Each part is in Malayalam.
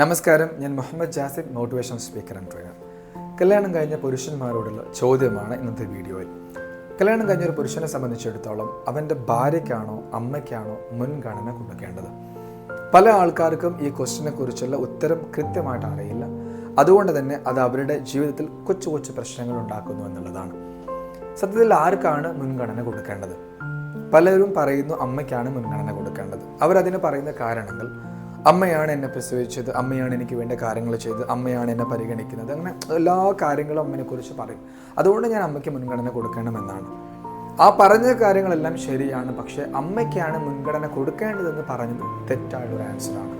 നമസ്കാരം ഞാൻ Muhammad Jasid motivation speaker and trainer കല്യാണം കഴിഞ്ഞ പുരുഷന്മാരോടുള്ള ചോദ്യമാണ് ഇന്നത്തെ വീഡിയോയിൽ. കല്യാണം കഴിഞ്ഞ ഒരു പുരുഷനെ സംബന്ധിച്ചിടത്തോളം അവന്റെ ഭാര്യയ്ക്കാണോ അമ്മയ്ക്കാണോ മുൻഗണന കൊടുക്കേണ്ടത്? പല ആൾക്കാർക്കും ഈ ക്വസ്റ്റിനെ കുറിച്ചുള്ള ഉത്തരം കൃത്യമായിട്ട് അറിയില്ല. അതുകൊണ്ട് തന്നെ അത് അവരുടെ ജീവിതത്തിൽ കൊച്ചു കൊച്ചു പ്രശ്നങ്ങൾ ഉണ്ടാക്കുന്നു എന്നുള്ളതാണ്. സത്യത്തിൽ ആർക്കാണ് മുൻഗണന കൊടുക്കേണ്ടത്? പലരും പറയുന്നു അമ്മയ്ക്കാണ് മുൻഗണന കൊടുക്കേണ്ടത്. അവരതിന് പറയുന്ന കാരണങ്ങൾ അമ്മയാണ് എന്നെ പ്രസവിച്ചത് അമ്മയാണ് എനിക്ക് വേണ്ട കാര്യങ്ങൾ ചെയ്തത് അമ്മയാണ് എന്നെ പരിഗണിക്കുന്നത്. അങ്ങനെ എല്ലാ കാര്യങ്ങളും അമ്മനെ കുറിച്ച് പറയും. അതുകൊണ്ട് ഞാൻ അമ്മയ്ക്ക് മുൻഗണന കൊടുക്കണമെന്നാണ്. ആ പറഞ്ഞ കാര്യങ്ങളെല്ലാം ശരിയാണ് പക്ഷേ അമ്മയ്ക്കാണ് മുൻഗണന കൊടുക്കേണ്ടതെന്ന് പറഞ്ഞത് തെറ്റായ ഒരു ആൻസറാണ്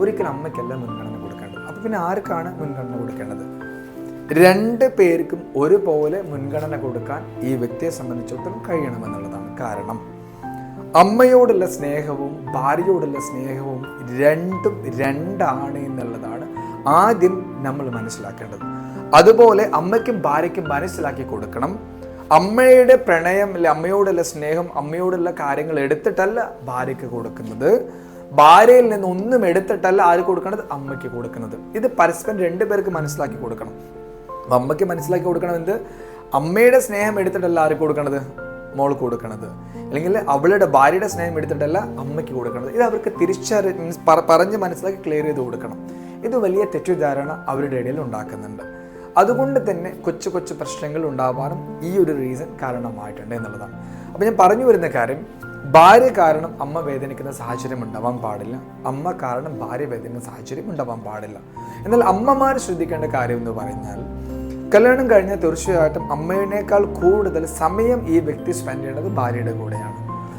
ഒരിക്കലും അമ്മയ്ക്കല്ല മുൻഗണന കൊടുക്കേണ്ടത്. അപ്പോൾ പിന്നെ ആർക്കാണ് മുൻഗണന കൊടുക്കേണ്ടത്? രണ്ട് പേർക്കും ഒരുപോലെ മുൻഗണന കൊടുക്കാൻ ഈ വ്യക്തിയെ സംബന്ധിച്ചിടത്തോളം കഴിയണമെന്നുള്ളതാണ് കാരണം. അമ്മയോടുള്ള സ്നേഹവും ഭാര്യയോടുള്ള സ്നേഹവും രണ്ടും രണ്ടാണ് എന്നുള്ളതാണ് ആദ്യം നമ്മൾ മനസ്സിലാക്കേണ്ടത്. അതുപോലെ അമ്മയ്ക്കും ഭാര്യയ്ക്കും മനസ്സിലാക്കി കൊടുക്കണം. അമ്മയുടെ പ്രണയം അല്ലെ അമ്മയോടുള്ള സ്നേഹം അമ്മയോടുള്ള കാര്യങ്ങൾ എടുത്തിട്ടല്ല ഭാര്യയ്ക്ക് കൊടുക്കുന്നത്. ഭാര്യയിൽ നിന്ന് ഒന്നും എടുത്തിട്ടല്ല ആര് കൊടുക്കുന്നത് അമ്മയ്ക്ക് കൊടുക്കുന്നത്. ഇത് പരസ്പരം രണ്ടുപേർക്ക് മനസ്സിലാക്കി കൊടുക്കണം. അമ്മയ്ക്ക് മനസ്സിലാക്കി കൊടുക്കണം എന്ത് അമ്മയുടെ സ്നേഹം എടുത്തിട്ടല്ല ആര് കൊടുക്കണത്? മോൾ കൊടുക്കണത്. അല്ലെങ്കിൽ അവളുടെ ഭാര്യയുടെ സ്നേഹം എടുത്തിട്ടല്ല അമ്മയ്ക്ക് കൊടുക്കണത്. ഇത് അവർക്ക് തിരിച്ചറി മീൻസ് പറഞ്ഞ് മനസ്സിലാക്കി ക്ലിയർ ചെയ്ത് കൊടുക്കണം. ഇത് വലിയ തെറ്റിദ്ധാരണ അവരുടെ ഇടയിൽ ഉണ്ടാക്കുന്നുണ്ട്. അതുകൊണ്ട് തന്നെ കൊച്ചു കൊച്ചു പ്രശ്നങ്ങൾ ഉണ്ടാവാനും ഈ ഒരു റീസൺ കാരണമായിട്ടുണ്ട് എന്നുള്ളതാണ്. അപ്പോൾ ഞാൻ പറഞ്ഞു വരുന്ന കാര്യം ഭാര്യ കാരണം അമ്മ വേദനിക്കുന്ന സാഹചര്യം ഉണ്ടാവാൻ പാടില്ല. അമ്മ കാരണം ഭാര്യ വേദനിക്കുന്ന സാഹചര്യം ഉണ്ടാവാൻ പാടില്ല. എന്നാൽ അമ്മമാർ ശ്രദ്ധിക്കേണ്ട കാര്യം എന്ന് പറഞ്ഞാൽ കല്യാണം കഴിഞ്ഞാൽ തീർച്ചയായിട്ടും അമ്മയെക്കാൾ കൂടുതൽ സമയം ഈ വ്യക്തി സ്പെൻഡ് ചെയ്യേണ്ടത് ഭാര്യയുടെ കൂടെയാണ്.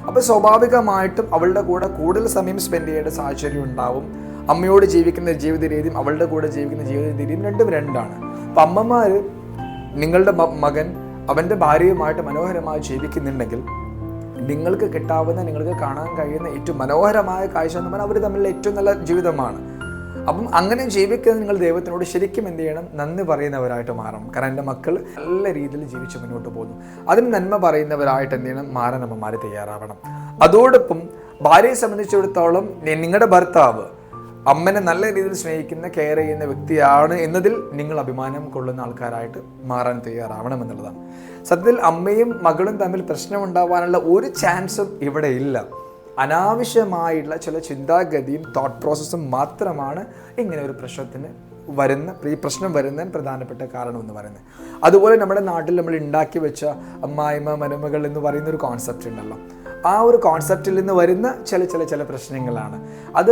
അപ്പോൾ സ്വാഭാവികമായിട്ടും അവളുടെ കൂടെ കൂടുതൽ സമയം സ്പെൻഡ് ചെയ്യേണ്ട സാഹചര്യം ഉണ്ടാവും. അമ്മയോട് ജീവിക്കുന്ന ജീവിത രീതിയും അവളുടെ കൂടെ ജീവിക്കുന്ന ജീവിത രീതിയും രണ്ടും രണ്ടാണ്. അപ്പം അമ്മമാര് നിങ്ങളുടെ മകൻ അവന്റെ ഭാര്യയുമായിട്ട് മനോഹരമായി ജീവിക്കുന്നുണ്ടെങ്കിൽ നിങ്ങൾക്ക് കിട്ടാവുന്ന നിങ്ങൾക്ക് കാണാൻ കഴിയുന്ന ഏറ്റവും മനോഹരമായ കാഴ്ച എന്ന് പറഞ്ഞാൽ അവർ തമ്മിലുള്ള ഏറ്റവും നല്ല ജീവിതമാണ്. അപ്പം അങ്ങനെ ജീവിക്കുന്നത് നിങ്ങൾ ദൈവത്തിനോട് ശരിക്കും എന്ത് ചെയ്യണം? നന്ദി പറയുന്നവരായിട്ട് മാറണം. കാരണം എന്റെ മക്കൾ നല്ല രീതിയിൽ ജീവിച്ച് മുന്നോട്ട് പോകുന്നു. അതിന് നന്മ പറയുന്നവരായിട്ട് എന്ത് ചെയ്യണം? മാറാൻ തയ്യാറാവണം. അതോടൊപ്പം ഭാര്യയെ സംബന്ധിച്ചിടത്തോളം നിങ്ങളുടെ ഭർത്താവ് അമ്മനെ നല്ല രീതിയിൽ സ്നേഹിക്കുന്ന കെയർ ചെയ്യുന്ന വ്യക്തിയാണ് എന്നതിൽ നിങ്ങൾ അഭിമാനം കൊള്ളുന്ന ആൾക്കാരായിട്ട് മാറാൻ തയ്യാറാവണം എന്നുള്ളതാണ്. സത്യത്തിൽ അമ്മയും മകളും തമ്മിൽ പ്രശ്നമുണ്ടാവാനുള്ള ഒരു ചാൻസും ഇവിടെ ഇല്ല. അനാവശ്യമായിട്ടുള്ള ചില ചിന്താഗതിയും തോട്ട് പ്രോസസ്സും മാത്രമാണ് ഇങ്ങനെ ഒരു പ്രശ്നത്തിന് വരുന്ന ഈ പ്രശ്നം വരുന്നതിന് പ്രധാനപ്പെട്ട കാരണം എന്ന് പറയുന്നത്. അതുപോലെ നമ്മുടെ നാട്ടിൽ നമ്മൾ ഉണ്ടാക്കി വെച്ച അമ്മായിമ്മ മരുമകൾ എന്ന് പറയുന്ന ഒരു കോൺസെപ്റ്റ് ഉണ്ടല്ലോ. ആ ഒരു കോൺസെപ്റ്റിൽ നിന്ന് വരുന്ന ചില ചില ചില പ്രശ്നങ്ങളാണ്. അത്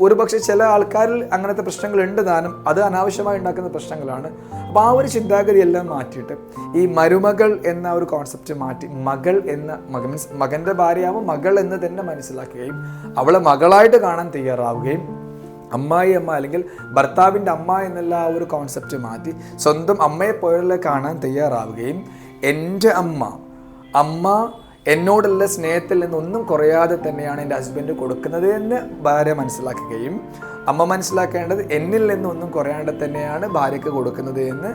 ഒരുപക്ഷെ ചില ആൾക്കാരിൽ അങ്ങനത്തെ പ്രശ്നങ്ങൾ ഉണ്ട് താനും അത് അനാവശ്യമായി ഉണ്ടാക്കുന്ന പ്രശ്നങ്ങളാണ്. അപ്പോൾ ആ ഒരു ചിന്താഗതി എല്ലാം മാറ്റിയിട്ട് ഈ മരുമകൾ എന്ന ഒരു കോൺസെപ്റ്റ് മാറ്റി മകൾ എന്ന മക മീൻസ് മകന്റെ ഭാര്യയാവും മകൾ എന്ന് തന്നെ മനസ്സിലാക്കുകയും അവളെ മകളായിട്ട് കാണാൻ തയ്യാറാവുകയും അമ്മായി അമ്മ അല്ലെങ്കിൽ ഭർത്താവിന്റെ അമ്മ എന്നുള്ള ആ ഒരു കോൺസെപ്റ്റ് മാറ്റി സ്വന്തം അമ്മയെ പോലെ കാണാൻ തയ്യാറാവുകയും എന്റെ അമ്മ അമ്മ എന്നോടുള്ള സ്നേഹത്തിൽ നിന്നൊന്നും കുറയാതെ തന്നെയാണ് എന്റെ ഹസ്ബൻഡ് കൊടുക്കുന്നത് എന്ന് ഭാര്യ മനസ്സിലാക്കുകയും അമ്മ മനസ്സിലാക്കേണ്ടത് എന്നിൽ നിന്നൊന്നും കുറയാണ്ട് തന്നെയാണ് ഭാര്യയ്ക്ക് കൊടുക്കുന്നത് എന്ന്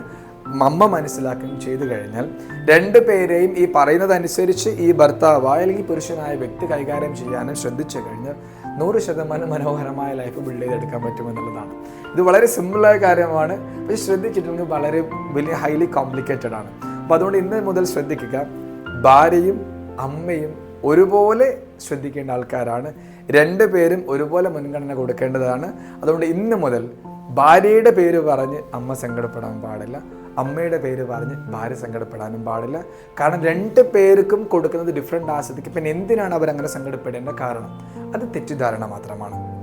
അമ്മ മനസ്സിലാക്കുകയും ചെയ്തു കഴിഞ്ഞാൽ രണ്ടു പേരെയും ഈ പറയുന്നതനുസരിച്ച് ഈ ഭർത്താവ് അല്ലെങ്കിൽ പുരുഷനായ വ്യക്തി കൈകാര്യം ചെയ്യാനും ശ്രദ്ധിച്ചു കഴിഞ്ഞാൽ നൂറ് ശതമാനം മനോഹരമായ ലൈഫ് ബിൽഡ് ചെയ്തെടുക്കാൻ പറ്റുമെന്നുള്ളതാണ്. ഇത് വളരെ സിമ്പിളായ കാര്യമാണ്. പക്ഷെ ശ്രദ്ധിച്ചിട്ടുണ്ടെങ്കിൽ വളരെ വലിയ ഹൈലി കോംപ്ലിക്കേറ്റഡ് ആണ്. അപ്പോൾ അതുകൊണ്ട് ഇന്ന് മുതൽ ശ്രദ്ധിക്കുക ഭാര്യയും അമ്മയും ഒരുപോലെ ശ്രദ്ധിക്കേണ്ട ആൾക്കാരാണ്. രണ്ട് പേരും ഒരുപോലെ മുൻഗണന കൊടുക്കേണ്ടതാണ്. അതുകൊണ്ട് ഇന്ന് മുതൽ ഭാര്യയുടെ പേര് പറഞ്ഞ് അമ്മ സങ്കടപ്പെടാൻ പാടില്ല. അമ്മയുടെ പേര് പറഞ്ഞ് ഭാര്യ സങ്കടപ്പെടാനും പാടില്ല. കാരണം രണ്ട് പേർക്കും കൊടുക്കുന്നത് ഡിഫറെന്റ് ആസ്വദിക്കും പിന്നെ എന്തിനാണ് അവരങ്ങനെ സങ്കടപ്പെടേണ്ട കാരണം? അത് തെറ്റിദ്ധാരണ മാത്രമാണ്.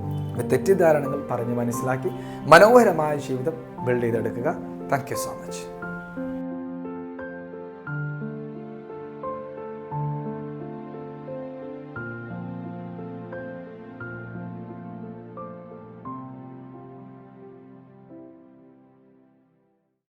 തെറ്റിദ്ധാരണകൾ പറഞ്ഞ് മനസ്സിലാക്കി മനോഹരമായ ജീവിതം ബിൽഡ് ചെയ്തെടുക്കുക. Thank you so much